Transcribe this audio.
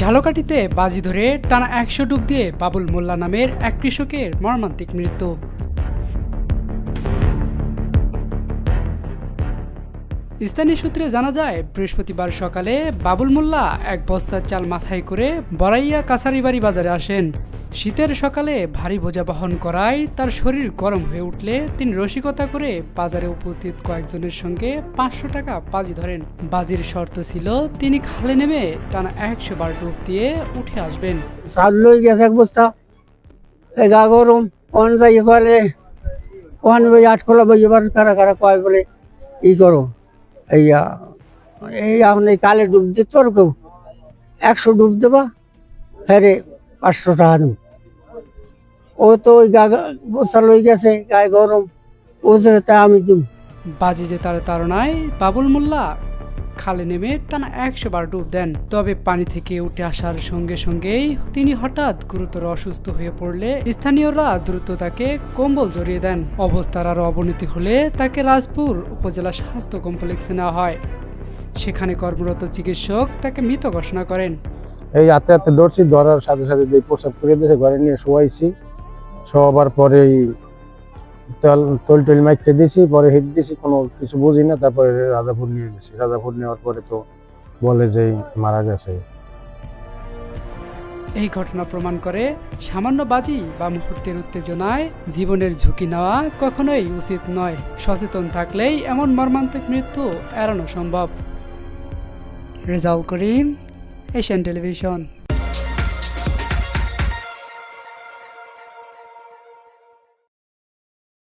ঝালকাঠিতে বাজি ধরে টানা একশো ডুব দিয়ে বাবুল মোল্লা নামের এক কৃষকের মর্মান্তিক মৃত্যু। স্থানীয় সূত্রে জানা যায়, বৃহস্পতিবার সকালে বাবুল মোল্লা এক বস্তার চাল মাথায় করে বড়াইয়া কাছারিবাড়ি বাজারে আসেন। শীতের সকালে ভারী বোঝা বহন করায় তার শরীর গরম হয়ে উঠলে তিনি রসিকতা করে বাজারে উপস্থিত কয়েকজনের সঙ্গে পাঁচশো টাকা বাজি ধরেন বাজির শর্ত ছিল তিনি খালে নেমে টানা একশো বার ডুব দিয়ে উঠে আসবেন চাল লই গেছে এক বস্তা এই গা গরম অন যাই করে ওখানে বই এবার কারা কারা কয় বলে ই করো এই এই এখন এই কালে ডুব দিতে তোর কেউ একশো ডুব দেবা হ্যাঁ রে পাঁচশো টাকা দেব। ও তো ওই গা লই গেছে, গায়ে গরম। ও যে তা আমি দিব। বাজি যে তার তাড়নায়, বাবুল মোল্লা, খালে নেমে টানা একশো বার ডুব দেন। তবে পানি থেকে উঠে আসার সঙ্গে সঙ্গেই তিনি হঠাৎ গুরুতর অসুস্থ হয়ে পড়লে স্থানীয়রা দ্রুত তাকে কম্বল জড়িয়ে দেন। অবস্থার আরও অবনতি হলে তাকে রাজপুর উপজেলা স্বাস্থ্য কমপ্লেক্সে নেওয়া হয়। সেখানে কর্মরত চিকিৎসক তাকে মৃত ঘোষণা করেন। এই হাতে হাতে ধরছি, ধরার সাথে সাথে দিয়ে প্রসাব করে দিয়েছে, ঘরে নিয়ে শোয়াইছি। শোয়াবার পরেই তেল, তল টল মাইকে দিয়েছি, পরে হিট দিয়েছি, কোনো কিছু বুঝি না, তারপরে রাজাপুর নিয়ে গেছি। রাজাপুর নেওয়ার পরে তো বলে যে মারা গেছে। এই ঘটনা প্রমাণ করে সামান্য বাজি বা মুহূর্তের উত্তেজনায় জীবনের ঝুঁকি নেওয়া কখনোই উচিত নয়। সচেতন থাকলেই এমন মর্মান্তিক মৃত্যু এড়ানো সম্ভব। Rezaul Karim Asian television